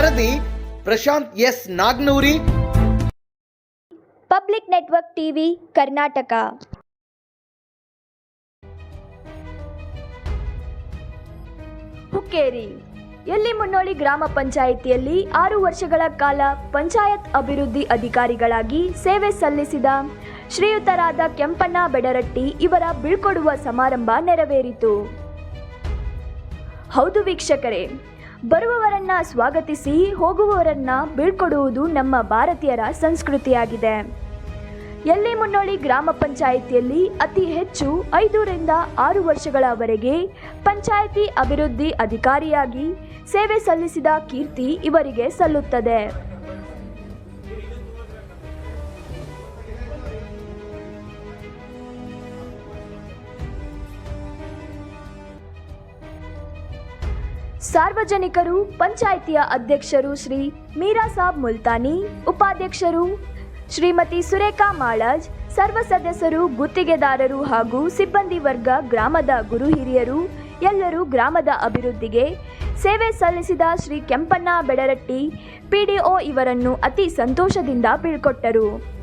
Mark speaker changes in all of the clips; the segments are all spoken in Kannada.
Speaker 1: ವರದಿ Prashant S Nagnoori.
Speaker 2: Public network TV Karnataka. Hukkeri. ಎಲ್ಲಿ ಮುನ್ನೋಳಿ ಗ್ರಾಮ ಪಂಚಾಯಿತಿಯಲ್ಲಿ ಆರು ವರ್ಷಗಳ ಕಾಲ ಪಂಚಾಯತ್ ಅಭಿವೃದ್ಧಿ ಅಧಿಕಾರಿಗಳಾಗಿ ಸೇವೆ ಸಲ್ಲಿಸಿದ ಶ್ರೀಯುತರಾದ ಕೆಂಪಣ್ಣ ಬೆಡರಟ್ಟಿ ಇವರ ಬೀಳ್ಕೊಡುವ ಸಮಾರಂಭ ನೆರವೇರಿತು. ಹೌದು ವೀಕ್ಷಕರೇ ಬರುವವರನ್ನ ಸ್ವಾಗತಿಸಿ ಹೋಗುವವರನ್ನ ಬೀಳ್ಕೊಡುವುದು ನಮ್ಮ ಭಾರತೀಯರ ಸಂಸ್ಕೃತಿಯಾಗಿದೆ. ಎಲ್ಲಿ ಮುನ್ನೋಳಿ ಗ್ರಾಮ ಪಂಚಾಯಿತಿಯಲ್ಲಿ ಅತಿ ಹೆಚ್ಚು ಐದರಿಂದ ಆರು ವರ್ಷಗಳವರೆಗೆ ಪಂಚಾಯಿತಿ ಅಭಿವೃದ್ಧಿ ಅಧಿಕಾರಿಯಾಗಿ ಸೇವೆ ಸಲ್ಲಿಸಿದ ಕೀರ್ತಿ ಇವರಿಗೆ ಸಲ್ಲುತ್ತದೆ. ಸಾರ್ವಜನಿಕರು, ಪಂಚಾಯಿತಿಯ ಅಧ್ಯಕ್ಷರು ಶ್ರೀ ಮೀರಾ ಸಾಬ್ ಮುಲ್ತಾನಿ, ಉಪಾಧ್ಯಕ್ಷರು ಶ್ರೀಮತಿ ಸುರೇಖಾ ಮಾಳಾಜ್, ಸರ್ವ ಸದಸ್ಯರು, ಗುತ್ತಿಗೆದಾರರು ಹಾಗೂ ಸಿಬ್ಬಂದಿ ವರ್ಗ, ಗ್ರಾಮದ ಗುರು ಹಿರಿಯರು, ಎಲ್ಲರೂ ಗ್ರಾಮದ ಅಭಿವೃದ್ಧಿಗೆ ಸೇವೆ ಸಲ್ಲಿಸಿದ ಶ್ರೀ ಕೆಂಪಣ್ಣ ಬೆಡರಟ್ಟಿ, ಪಿಡಿಒ ಇವರನ್ನು ಅತಿ ಸಂತೋಷದಿಂದ ಬೀಳ್ಕೊಟ್ಟರು.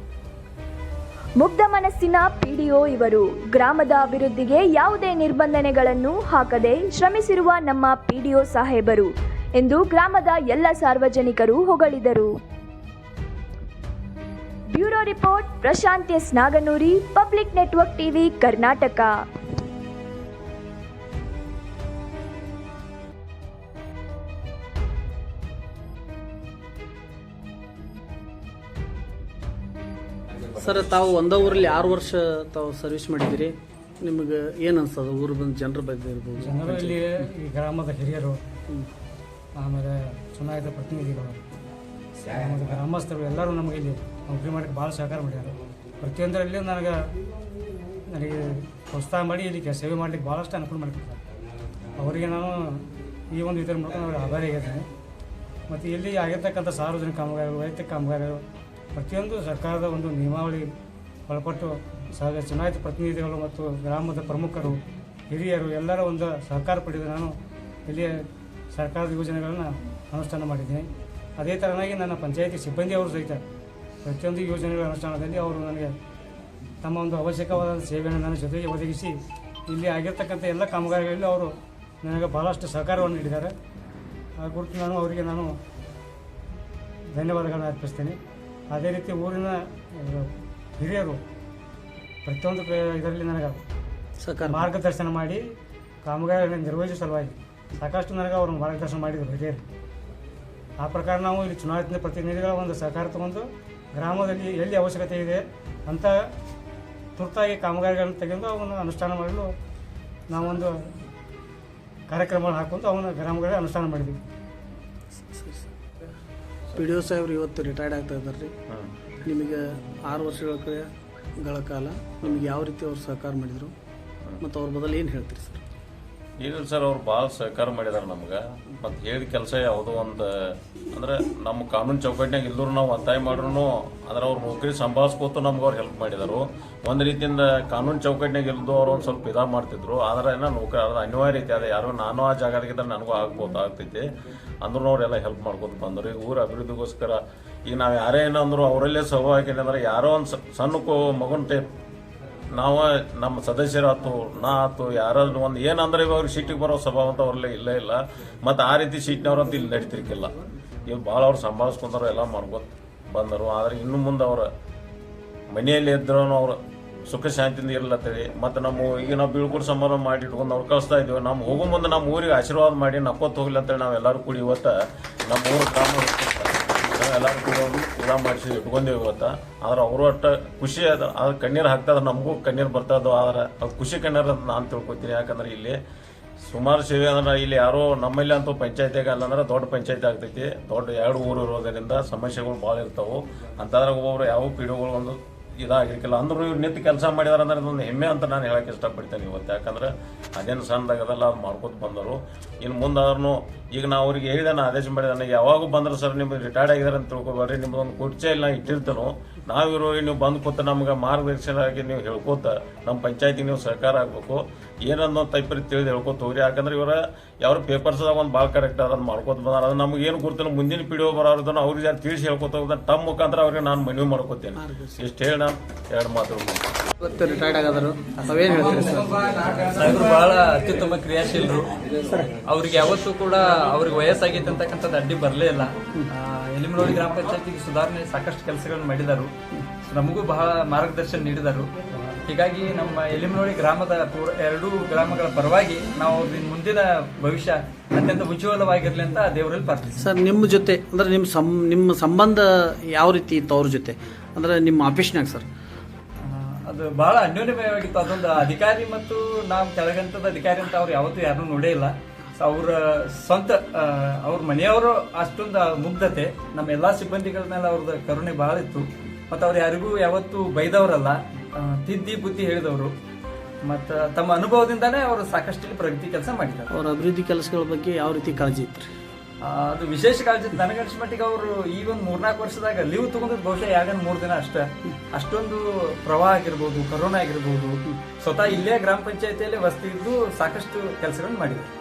Speaker 2: ಮುಗ್ಧ ಮನಸ್ಸಿನ ಪಿಡಿಒ ಇವರು. ಗ್ರಾಮದ ಅಭಿವೃದ್ಧಿಗೆ ಯಾವುದೇ ನಿರ್ಬಂಧನೆಗಳನ್ನು ಹಾಕದೆ ಶ್ರಮಿಸಿರುವ ನಮ್ಮ ಪಿಡಿಒ ಸಾಹೇಬರು ಎಂದು ಗ್ರಾಮದ ಎಲ್ಲ ಸಾರ್ವಜನಿಕರು ಹೊಗಳಿದರು. Bureau report, Prashant S Naganoori, public network TV, Karnataka.
Speaker 3: Sir ತಾವು ಒಂದೇ ಊರಲ್ಲಿ ಆರು ವರ್ಷ ತಾವು ಸರ್ವಿಸ್ ಮಾಡಿದ್ದೀರಿ. ನಿಮಗೆ ಏನು ಅನ್ಸೋದು? ಊರು ಬಂದು ಜನರ ಬಗ್ಗೆ ಇರ್ಬೋದು.
Speaker 4: ಜನರಲ್ಲಿ ಈ ಗ್ರಾಮದ ಹಿರಿಯರು ಆಮೇಲೆ ಚುನಾಯಿತ ಪ್ರತಿನಿಧಿಗಳು ಆಮೇಲೆ ಗ್ರಾಮಸ್ಥರು ಎಲ್ಲರೂ ನಮಗೆ ಇಲ್ಲಿ ನೌಕರಿ ಮಾಡಕ್ಕೆ ಭಾಳ ಸಹಕಾರ ಮಾಡ್ಯಾರ ಪ್ರತಿಯೊಂದರಲ್ಲಿ ನನಗೆ ನನಗೆ ಪ್ರೋತ್ಸಾಹ ಮಾಡಿ ಇಲ್ಲಿ ಸೇವೆ ಮಾಡಲಿಕ್ಕೆ ಭಾಳಷ್ಟು ಅನುಕೂಲ ಮಾಡಿಕೊಡ್ತಾರೆ ಅವರಿಗೆ ನಾನು ಈ ಒಂದು ಇದರ ಮೂಲಕ ನಾನು ಆಭಾರಿ ಆಗಿದ್ದೇನೆ. ಮತ್ತು ಇಲ್ಲಿ ಆಗಿರ್ತಕ್ಕಂಥ ಸಾರ್ವಜನಿಕ ಕಾಮಗಾರಿಗಳು ವೈಯಕ್ತಿಕ ಕಾಮಗಾರಿಗಳು ಪ್ರತಿಯೊಂದು ಸರ್ಕಾರದ ಒಂದು ನಿಯಮಾವಳಿ ಒಳಪಟ್ಟು ಸಹ ಚುನಾಯಿತ ಪ್ರತಿನಿಧಿಗಳು ಮತ್ತು ಗ್ರಾಮದ ಪ್ರಮುಖರು, ಹಿರಿಯರು ಎಲ್ಲರ ಒಂದು ಸಹಕಾರ ಪಡೆದು ನಾನು ಇಲ್ಲಿ ಸರ್ಕಾರದ ಯೋಜನೆಗಳನ್ನು ಅನುಷ್ಠಾನ ಮಾಡಿದ್ದೀನಿ. ಅದೇ ಥರನಾಗಿ ನನ್ನ ಪಂಚಾಯಿತಿ ಸಿಬ್ಬಂದಿ ಅವರು ಸಹಿತ ಪ್ರತಿಯೊಂದು ಯೋಜನೆಗಳ ಅನುಷ್ಠಾನದಲ್ಲಿ ಅವರು ನನಗೆ ತಮ್ಮ ಒಂದು ಅವಶ್ಯಕವಾದ ಸೇವೆಯನ್ನು ನನ್ನ ಜೊತೆಗೆ ಒದಗಿಸಿ ಇಲ್ಲಿ ಆಗಿರ್ತಕ್ಕಂಥ ಎಲ್ಲ ಕಾಮಗಾರಿಗಳಲ್ಲಿ ಅವರು ನನಗೆ ಬಹಳಷ್ಟು ಸಹಕಾರವನ್ನು ನೀಡಿದ್ದಾರೆ. ಆ ಕುರಿತು ನಾನು ಅವರಿಗೆ ನಾನು ಧನ್ಯವಾದಗಳನ್ನು ಅರ್ಪಿಸ್ತೇನೆ. ಅದೇ ರೀತಿ ಊರಿನ ಹಿರಿಯರು ಪ್ರತಿಯೊಂದು ಇದರಲ್ಲಿ ನನಗೆ ಮಾರ್ಗದರ್ಶನ ಮಾಡಿ ಕಾಮಗಾರಿಯನ್ನು ನಿರ್ವಹಿಸುವ ಸಲುವಾಗಿ ಸಾಕಷ್ಟು ನನಗೆ ಅವರು ಮಾರ್ಗದರ್ಶನ ಮಾಡಿದರು ಹಿರಿಯರು. ಆ ಪ್ರಕಾರ ನಾವು ಇಲ್ಲಿ ಚುನಾಯಿತ ಪ್ರತಿನಿಧಿಗಳ ಒಂದು ಸಹಕಾರ ತಗೊಂಡು ಗ್ರಾಮದಲ್ಲಿ ಎಲ್ಲಿ ಅವಶ್ಯಕತೆ ಇದೆ ಅಂತ ತುರ್ತಾಗಿ ಕಾಮಗಾರಿಗಳನ್ನು ತೆಗೆದು ಅವನ್ನು ಅನುಷ್ಠಾನ ಮಾಡಲು ನಾವೊಂದು ಕಾರ್ಯಕ್ರಮಗಳನ್ನು ಹಾಕೊಂಡು ಅವನ ಗ್ರಾಮಗಳಿಗೆ ಅನುಷ್ಠಾನ ಮಾಡಿದ್ವಿ.
Speaker 3: ಪಿ ಡಿ ಒ ಸಾಹೇಬ್ರು ಇವತ್ತು ರಿಟೈರ್ಡ್ ಆಗ್ತಾ ಇದ್ದಾರೆ ರೀ. ನಿಮಗೆ ಆರು ವರ್ಷಗಳ ಗಳ ಕಾಲ ನಿಮಗೆ ಯಾವ ರೀತಿ ಅವ್ರು ಸಹಕಾರ ಮಾಡಿದರು? ಮತ್ತು ಅವ್ರ ಬದಲು ಏನು ಹೇಳ್ತೀರಿ ಸರ್?
Speaker 5: ಏನಿಲ್ಲ ಸರ್ ಅವ್ರು ಭಾಳ ಸಹಕಾರ ಮಾಡಿದಾರೆ ನಮ್ಗೆ. ಮತ್ತು ಹೇಳಿದ ಕೆಲಸ ಯಾವುದೋ ಒಂದು, ಅಂದ್ರೆ ನಮ್ಮ ಕಾನೂನು ಚೌಕಟ್ಟಿನಾಗ ಇಲ್ಲರೂ ನಾವು ಒತ್ತಾಯ ಮಾಡ್ರೂ ಅಂದ್ರೆ ಅವ್ರು ನೌಕರಿ ಸಂಭಾಳಿಸ್ಕೋತು ನಮ್ಗೆ ಅವ್ರು ಹೆಲ್ಪ್ ಮಾಡಿದರು. ಒಂದು ರೀತಿಯಿಂದ ಕಾನೂನು ಚೌಕಟ್ಟಿನಾಗ ಇಲ್ದು ಅವ್ರು ಒಂದು ಸ್ವಲ್ಪ ಇದಾಗ ಮಾಡ್ತಿದ್ರು. ಆದ್ರೆ ಏನೋ ನೌಕರಿ ಅದು ಅನಿವಾರ್ಯ ರೀತಿ ಅದು ಯಾರೋ ನಾನು ಆ ಜಾಗದಾಗಿದ್ದರೆ ನನಗೂ ಆಗ್ಬೋದು, ಆಗ್ತೈತಿ. ಅಂದ್ರೂ ಅವರೆಲ್ಲ ಹೆಲ್ಪ್ ಮಾಡ್ಕೊತ ಬಂದರು. ಈಗ ಊರ ಅಭಿವೃದ್ಧಿಗೋಸ್ಕರ ಈಗ ನಾವು ಯಾರೇ ಏನಂದ್ರು ಅವರಲ್ಲೇ ಸಹವಾಗಿ ಅಂದ್ರೆ ಯಾರೋ ಒಂದು ಸಣ್ಣ ಮಗನ ಟೈಪ್ ನಾವು ನಮ್ಮ ಸದಸ್ಯರಾತು ನಾ ಆತು ಯಾರಾದ್ರೂ ಒಂದು ಏನಂದ್ರೆ ಇವಾಗ ಸೀಟಿಗೆ ಬರೋ ಸ್ವಭಾವ ಅಂತ ಅವ್ರಲ್ಲೇ ಇಲ್ಲೇ ಇಲ್ಲ. ಮತ್ತು ಆ ರೀತಿ ಸೀಟ್ನವ್ರಂತ ಇಲ್ಲಿ ನಡೀತಿರ್ಕಿಲ್ಲ ಇವ್ರು ಭಾಳ ಅವ್ರು ಸಂಭಾಳಿಸ್ಕೊಂಡಾರು ಎಲ್ಲ ಮಾಡ್ಕೊತ ಬಂದರು. ಆದ್ರೆ ಇನ್ನು ಮುಂದೆ ಅವ್ರ ಮನೆಯಲ್ಲಿ ಇದ್ರೂ ಅವ್ರು ಸುಖ ಶಾಂತಿಯಿಂದ ಇರ್ಲತ್ತೇಳಿ ಮತ್ತು ನಮ್ಮ ಈಗ ನಾವು ಬೀಳ್ಕೊಡು ಸಮಾರಂಭ ಮಾಡಿ ಇಟ್ಕೊಂಡು ಅವ್ರು ಕಳಿಸ್ತಾ ಇದ್ವಿ. ನಮ್ಮ ಹೋಗೋ ಮುಂದೆ ನಮ್ಮ ಊರಿಗೆ ಆಶೀರ್ವಾದ ಮಾಡಿ ನಕ್ಕೋತ್ ಹೋಗ್ಲಿ ಅಂತೇಳಿ ನಾವೆಲ್ಲರೂ ಕೂಡಿ ಇವತ್ತು ನಮ್ಮ ಊರು ಗ್ರಾಮ ಎಲ್ಲರೂ ಕೂಡ ಊಟ ಮಾಡಿಸಿ ಇಟ್ಕೊಂಡೇವಿ ಇವತ್ತು ಆದ್ರೆ ಅವರು ಅಷ್ಟು ಖುಷಿ ಅದ ಅದು ಕಣ್ಣೀರು ಹಾಕ್ತದ ನಮಗೂ ಕಣ್ಣೀರು ಬರ್ತದೋ ಆದ್ರೆ ಅದು ಖುಷಿ ಕಣ್ಣೀರು ಅಂತ ನಾನು ತಿಳ್ಕೊತೀನಿ. ಯಾಕಂದ್ರೆ ಇಲ್ಲಿ ಸುಮಾರು ಸೇವೆ ಅಂದ್ರೆ ಇಲ್ಲಿ ಯಾರೋ ನಮ್ಮಲ್ಲಿ ಅಂತೂ ಪಂಚಾಯತಿಯಾಗ ಅಲ್ಲಂದ್ರೆ ದೊಡ್ಡ ಪಂಚಾಯತಿ ಆಗ್ತೈತಿ. ದೊಡ್ಡ ಎರಡು ಊರು ಇರೋದರಿಂದ ಸಮಸ್ಯೆಗಳು ಭಾಳ ಇರ್ತಾವೆ. ಅಂತಂದ್ರೆ ಒಬ್ಬೊಬ್ರು ಯಾವ ಪೀಡೆಗಳು ಒಂದು ಇದಾಗಿರ್ಕಿಲ್ಲ. ಅಂದ್ರೂ ಇವ್ರು ನಿಂತು ಕೆಲಸ ಮಾಡಿದಾರೆ ಅಂದ್ರೆ ಅದೊಂದು ಹೆಮ್ಮೆ ಅಂತ ನಾನು ಹೇಳೋಕ್ಕೆ ಇಷ್ಟಪಡ್ತೇನೆ ಇವತ್ತು. ಯಾಕಂದ್ರೆ ಅದೇನು ಸಣ್ಣದಾಗದಲ್ಲ ಅದು ಮಾಡ್ಕೊತ ಬಂದರು. ಇನ್ನು ಮುಂದಾದ್ರೂ ಈಗ ನಾವು ಅವ್ರಿಗೆ ಹೇಳಿದೆ ನಾನು ಆದೇಶ ಮಾಡಿದಾನೆ ಯಾವಾಗ ಬಂದ್ರೆ ಸರ್ ನಿಮ್ಗೆ ರಿಟೈರ್ಡ್ ಆಗಿದ್ದಾರೆ ಅಂತ ತಿಳ್ಕೊಬೇಡ್ರಿ ನಿಮ್ಮದೊಂದು ಕುರ್ಚಿ ಇಲ್ಲ ಇಟ್ಟಿರ್ತೇನೋ. ನಾವಿರೋ ನೀವು ಬಂದು ಕೂತ ನಮ್ಗೆ ಮಾರ್ಗದರ್ಶನ ಆಗಿ ನೀವು ಹೇಳ್ಕೋತ ನಮ್ಮ ಪಂಚಾಯತಿಗೆ ನೀವು ಸಹಕಾರ ಆಗಬೇಕು. ಏನನ್ನೋ ತೈಪರಿ ತಿಳಿದು ಹೇಳ್ಕೊತ ಹೋಗ್ರಿ. ಯಾಕಂದ್ರೆ ಇವರ ಯಾರು ಪೇಪರ್ಸ್ದಾಗ ಒಂದು ಭಾಳ ಕರೆಕ್ಟ್ ಅದನ್ನ ಮಾಡ್ಕೊತ ಬಂದಾರ. ಅದು ನಮ್ಗೆ ಏನು ಗೊತ್ತಿಲ್ಲ ಮುಂದಿನ ಪೀಳಿಗೆ ಬರೋದನ್ನು ಅವ್ರಿಗೆ ಯಾರು ತಿಳಿಸಿ ಹೇಳ್ಕೊತ ಹೋಗ್ದ ತಮ್ಮ ಮುಖಾಂತರ ಅವ್ರಿಗೆ ನಾನು ಮನವಿ ಮಾಡ್ಕೋತೇನೆ. ಇಷ್ಟು ಹೇಳಿ ನಾನು ಎರಡು ಮಾತು
Speaker 3: ಇವತ್ತು ರಿಟೈರ್ಡ್ ಆಗದರು. ಅವೇನು ಹೇಳ್ತೀರಿ ಸರ್?
Speaker 6: ಸಾಹೇಬರು ಬಹಳ ಅತ್ಯುತ್ತಮ ಕ್ರಿಯಾಶೀಲರು. ಅವ್ರಿಗೆ ಯಾವತ್ತೂ ಕೂಡ ಅವ್ರಿಗೆ ವಯಸ್ಸಾಗೈತೆ ಅಂತಕ್ಕಂಥದ್ದು ಅಡ್ಡಿ ಬರಲೇ ಇಲ್ಲ. ಆ, ಎಲಿಮನೋಳಿ ಗ್ರಾಮ ಪಂಚಾಯತಿಗೆ ಸುಧಾರಣೆ ಸಾಕಷ್ಟು ಕೆಲಸಗಳನ್ನು ಮಾಡಿದರು. ನಮಗೂ ಬಹಳ ಮಾರ್ಗದರ್ಶನ ನೀಡಿದರು. ಹೀಗಾಗಿ ನಮ್ಮ ಎಲಿಮನೋಳಿ ಗ್ರಾಮದ ಎರಡು ಗ್ರಾಮಗಳ ಪರವಾಗಿ ನಾವು ಮುಂದಿನ ಭವಿಷ್ಯ ಅತ್ಯಂತ ಉಜ್ವಲವಾಗಿರಲಿ ಅಂತ ದೇವರಲ್ಲಿ ಪ್ರಾರ್ಥಿಸ್ತೀವಿ
Speaker 3: ಸರ್ ನಿಮ್ಮ ಜೊತೆ ಅಂದ್ರೆ ನಿಮ್ಮ ಸಂ ನಿಮ್ಮ ಸಂಬಂಧ ಯಾವ ರೀತಿ ಇತ್ತು ಅವ್ರ ಜೊತೆ? ಅಂದ್ರೆ ನಿಮ್ಮ ಆಫೀಸ್ನಾಗ ಸರ್?
Speaker 6: ಅದು ಬಹಳ ಅನ್ಯೋನ್ಯಮಯವಾಗಿತ್ತು. ಅದೊಂದು ಅಧಿಕಾರಿ ಮತ್ತು ನಾವು ಕೆಳಗಂತದ ಅಧಿಕಾರಿ ಅಂತ ಅವ್ರು ಯಾವತ್ತೂ ಯಾರನ್ನೂ ನೋಡೇ ಇಲ್ಲ. ಅವರ ಅವ್ರ ಸ್ವಂತ ಅವ್ರ ಮನೆಯವರು ಅಷ್ಟೊಂದು ಮುಗ್ಧತೆ. ನಮ್ಮ ಎಲ್ಲಾ ಸಿಬ್ಬಂದಿಗಳ ಮೇಲೆ ಅವ್ರದ್ದು ಕರುಣೆ ಬಹಳ ಇತ್ತು. ಮತ್ತು ಅವ್ರು ಯಾರಿಗೂ ಯಾವತ್ತೂ ಬೈದವರಲ್ಲ ತಿದ್ದಿ ಬುದ್ಧಿ ಹೇಳಿದವರು. ಮತ್ತು ತಮ್ಮ ಅನುಭವದಿಂದಾನೇ ಅವರು ಸಾಕಷ್ಟು ಪ್ರಗತಿ ಕೆಲಸ ಮಾಡಿದ್ದಾರೆ.
Speaker 3: ಅವ್ರ ಅಭಿವೃದ್ಧಿ ಕೆಲಸಗಳ ಬಗ್ಗೆ ಯಾವ ರೀತಿ ಕಾಳಜಿ ಇತ್ತು
Speaker 6: ಅದು ವಿಶೇಷ ಕಾಳಜಿ ನನಗನ್ಸ್ ಮಟ್ಟಿಗೆ ಅವರು ಈ ಒಂದು ಮೂರ್ನಾಲ್ಕು ವರ್ಷದಾಗ ಲೀವ್ ತಗೊಂಡಿದ್ದು ಬಹುಶಃ ಯಾಕಂದ್ರೆ ಮೂರು ದಿನ ಅಷ್ಟೇ. ಅಷ್ಟೊಂದು ಪ್ರವಾಹ ಆಗಿರ್ಬೋದು ಕರೋನಾ ಆಗಿರ್ಬೋದು ಸ್ವತಃ ಇಲ್ಲೇ ಗ್ರಾಮ ಪಂಚಾಯತಿಯಲ್ಲಿ ವಸ್ತಿ ಇದ್ದು ಸಾಕಷ್ಟು ಕೆಲಸಗಳನ್ನು ಮಾಡಿದ್ದಾರೆ.